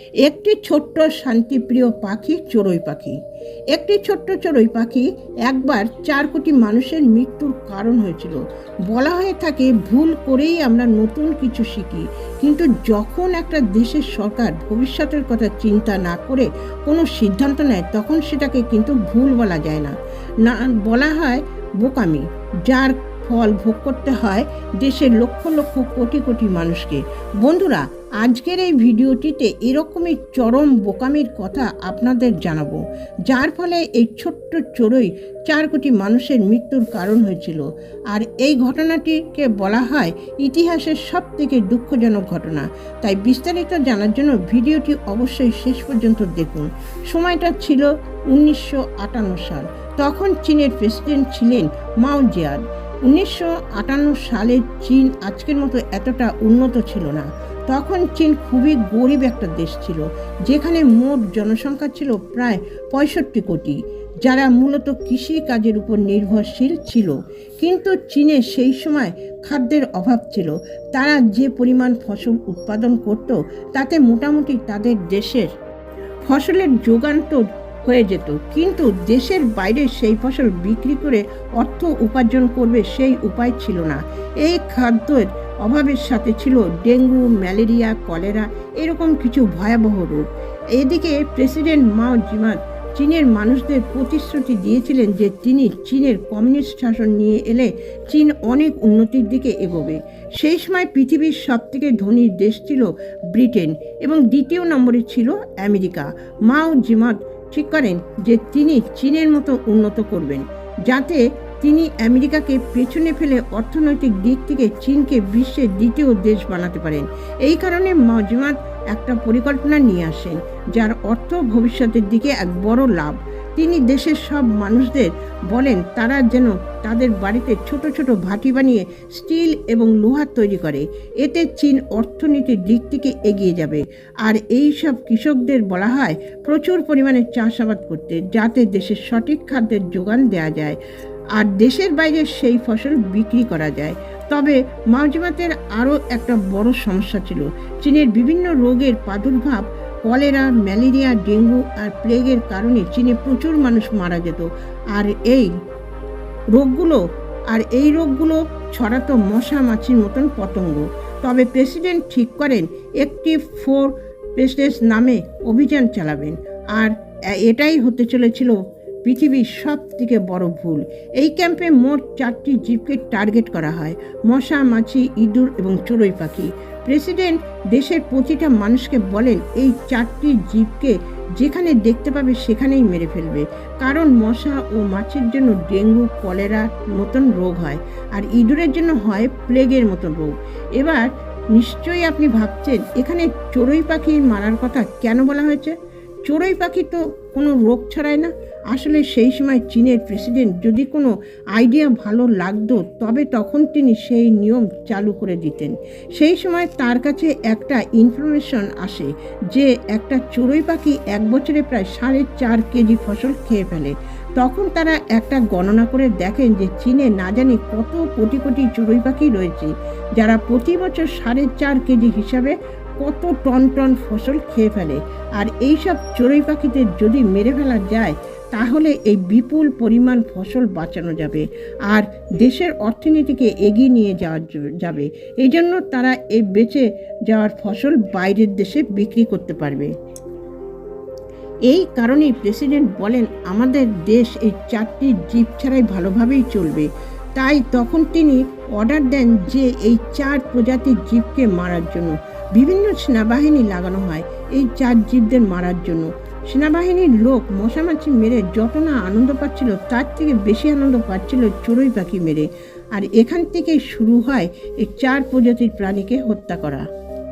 একটি ছোট্ট শান্তিপ্রিয় পাখি চড়ুই পাখি। একটি ছোট্ট চড়ুই পাখি একবার চার কোটি মানুষের মৃত্যুর কারণ হয়েছিল। বলা হয়ে থাকে ভুল করেই আমরা নতুন কিছু শিখি। কিন্তু যখন একটা দেশের সরকার ভবিষ্যতের কথা চিন্তা না করে কোনো সিদ্ধান্ত নেয়, তখন সেটাকে কিন্তু ভুল বলা যায় না। না, বলা হয় বোকামি, যার ফল ভোগ করতে হয় দেশের লক্ষ লক্ষ কোটি কোটি মানুষকে। বন্ধুরা আজকের এই ভিডিওটিতে এরকমই চরম বোকামির কথা আপনাদের জানাব, যার ফলে এই ছোট্ট চড়ুই চার কোটি মানুষের মৃত্যুর কারণ হয়েছিল। আর এই ঘটনাটিকে বলা হয় ইতিহাসের সব থেকে দুঃখজনক ঘটনা। তাই বিস্তারিত জানার জন্য ভিডিওটি অবশ্যই শেষ পর্যন্ত দেখুন। সময়টা ছিল উনিশশো আটান্ন সাল। তখন চীনের প্রেসিডেন্ট ছিলেন মাও জিয়াদ। উনিশশো আটান্ন সালে চীন আজকের মতো এতটা উন্নত ছিল না। তখন চীন খুবই গরিব একটা দেশ ছিল, যেখানে মোট জনসংখ্যা ছিল প্রায় পঁয়ষট্টি কোটি, যারা মূলত কৃষি কাজের উপর নির্ভরশীল ছিল। কিন্তু চীনে সেই সময় খাদ্যের অভাব ছিল, তারা যে পরিমাণ ফসল উৎপাদন করত, তাতে মোটামুটি তাদের দেশের ফসলের যোগান তো হয়ে যেত। কিন্তু দেশের বাইরে সেই ফসল বিক্রি করে অর্থ উপার্জন করবে সেই উপায় ছিল না। এই খাদ্যের অভাবের সাথে ছিল ডেঙ্গু, ম্যালেরিয়া, কলেরা, এরকম কিছু ভয়াবহ রোগ। এদিকে প্রেসিডেন্ট মাও জিমাত চীনের মানুষদের প্রতিশ্রুতি দিয়েছিলেন যে তিনি চীনের কমিউনিস্ট শাসন নিয়ে এলে চীন অনেক উন্নতির দিকে এগোবে। সেই সময় পৃথিবীর সবথেকে ধনী দেশ ছিল ব্রিটেন এবং দ্বিতীয় নম্বরে ছিল আমেরিকা। মাও জিমাত ঠিক করেন যে তিনি চীনের মতো উন্নত করবেন, যাতে তিনি আমেরিকাকে পেছনে ফেলে অর্থনৈতিক দিক থেকে চীনকে বিশ্বের দ্বিতীয় দেশ বানাতে পারেন। এই কারণে মজমাত একটা পরিকল্পনা নিয়ে আসেন, যার অর্থ ভবিষ্যতের দিকে এক বড় লাভ। তিনি দেশের সব মানুষদের বলেন, তারা যেন তাদের বাড়িতে ছোট ছোট ভাটি বানিয়ে স্টিল এবং লোহার তৈরি করে। এতে চীন অর্থনীতির দিক থেকে এগিয়ে যাবে। আর এই সব কৃষকদের বলা হয়, প্রচুর পরিমাণে চাষাবাদ করতে, যাতে দেশের সঠিক খাদ্যের যোগান দেওয়া যায় আর দেশের বাইরে সেই ফসল বিক্রি করা যায়। তবে মাওজিমাতের আরও একটা বড় সমস্যা ছিল, চীনের বিভিন্ন রোগের প্রাদুর্ভাব কলেরা, ম্যালেরিয়া, ডেঙ্গু আর প্লেগের কারণে চীনে প্রচুর মানুষ মারা যেত। আর এই রোগগুলো, আর এই রোগগুলো ছড়াতো মশা মাছির মতন পতঙ্গ। তবে প্রেসিডেন্ট ঠিক করেন, একটি ফোর পেসেস নামে অভিযান চালাবেন। আর এটাই হতে চলেছিল পৃথিবীর সব থেকে বড় ভুল। এই ক্যাম্পে মোট চারটি জীবকে টার্গেট করা হয়, মশা, মাছি, ইঁদুর এবং চড়ুই পাখি। প্রেসিডেন্ট দেশের প্রতিটা মানুষকে বলেন, এই চারটি জীবকে যেখানে দেখতে পাবে, সেখানেই মেরে ফেলবে। কারণ মশা ও মাছির জন্য ডেঙ্গু, কলেরা মতন রোগ হয়, আর ইঁদুরের জন্য হয় প্লেগের মতন রোগ। এবার নিশ্চয়ই আপনি ভাবছেন, এখানে চড়ুই পাখি মারার কথা কেন বলা হয়েছে? চড়ুই পাখি তো কোনো রোগ ছড়ায় না। আসলে সেই সময় চীনের প্রেসিডেন্ট যদি কোনো আইডিয়া ভালো লাগতো, তবে তখন তিনি সেই নিয়ম চালু করে দিতেন। সেই সময় তার কাছে একটা ইনফরমেশন আসে যে একটা চড়ুই পাখি এক বছরে প্রায় সাড়ে চার কেজি ফসল খেয়ে ফেলে। তখন তারা একটা গণনা করে দেখেন যে চীনে না জানি কত কোটি কোটি চড়ুই পাখি রয়েছে, যারা প্রতি বছর সাড়ে চার কেজি হিসাবে কত টন টন ফসল খেয়ে ফেলে। আর এইসব চড়ুই পাখিদের যদি মেরে ফেলা যায়, তাহলে এই বিপুল পরিমাণ ফসল বাঁচানো যাবে আর দেশের অর্থনীতিকে এগিয়ে নিয়ে যাওয়া যাবে। এই জন্য তারা এই বেঁচে যাওয়ার ফসল বাইরের দেশে বিক্রি করতে পারবে। এই কারণেই প্রেসিডেন্ট বলেন, আমাদের দেশ এই চারটি জীব ছাড়াই ভালোভাবেই চলবে। তাই তখন তিনি অর্ডার দেন যে এই চার প্রজাতির জীবকে মারার জন্য। বিভিন্ন সেনাবাহিনী লাগানো হয় এই চার জীবদের মারার জন্য। সেনাবাহিনীর লোক মশামাছি মেরে যত না আনন্দ পাচ্ছিল, তার থেকে বেশি আনন্দ পাচ্ছিল চড়ুই পাখি মেরে। আর এখান থেকেই শুরু হয় এই চার প্রজাতির প্রাণীকে হত্যা করা।